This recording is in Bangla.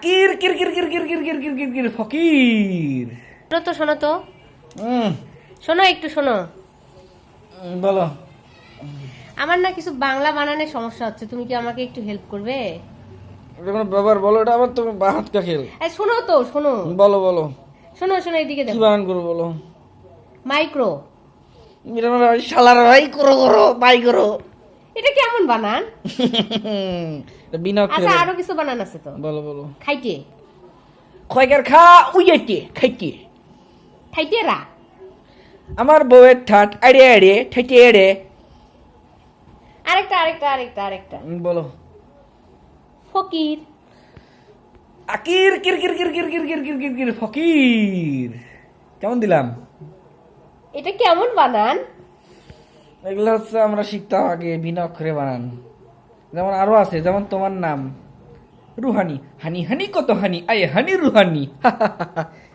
আকির কির কির কির কির কির কির কির কির কির ফকির। শোনো তো শোনো তো। শোনো একটু শোনো। বলো। আমার না কিছু বাংলা বানানোর সমস্যা হচ্ছে। তুমি কি আমাকে একটু হেল্প করবে? কোনো ব্যাপার বলো। এটা আমার তো বা হাত কাকেল এই শোনো তো শোনো। বলো বলো। শোনো শোনো এদিকে কি দেখো বানান করো বলো? মাইক্রো। মানে ওই শালার ভাই করো করো বাই করো। কেমন বানান? বিনা আচ্ছা আরও কিছু বানান আছে তো। বলো বলো। খয়কার খা উইয়েটে খাইতে খাইটে রা আমার বউয়ের ঠাট আড়ে আড়ে এড়ে আরেকটা আরেকটা আরেকটা আরেকটা। বলো। ফকির। আকির কির কির কির কির কির কির কির কির কির ফকির। কেমন দিলাম? এটা কেমন বানান? এগুলো হচ্ছে আমরা শিখতাম আগে বিনা অক্ষরে বানান। যেমন আরও আছে, যেমন তোমার নাম, রুহানি। হানি হানি কত হানি? আয়, হানি রুহানি।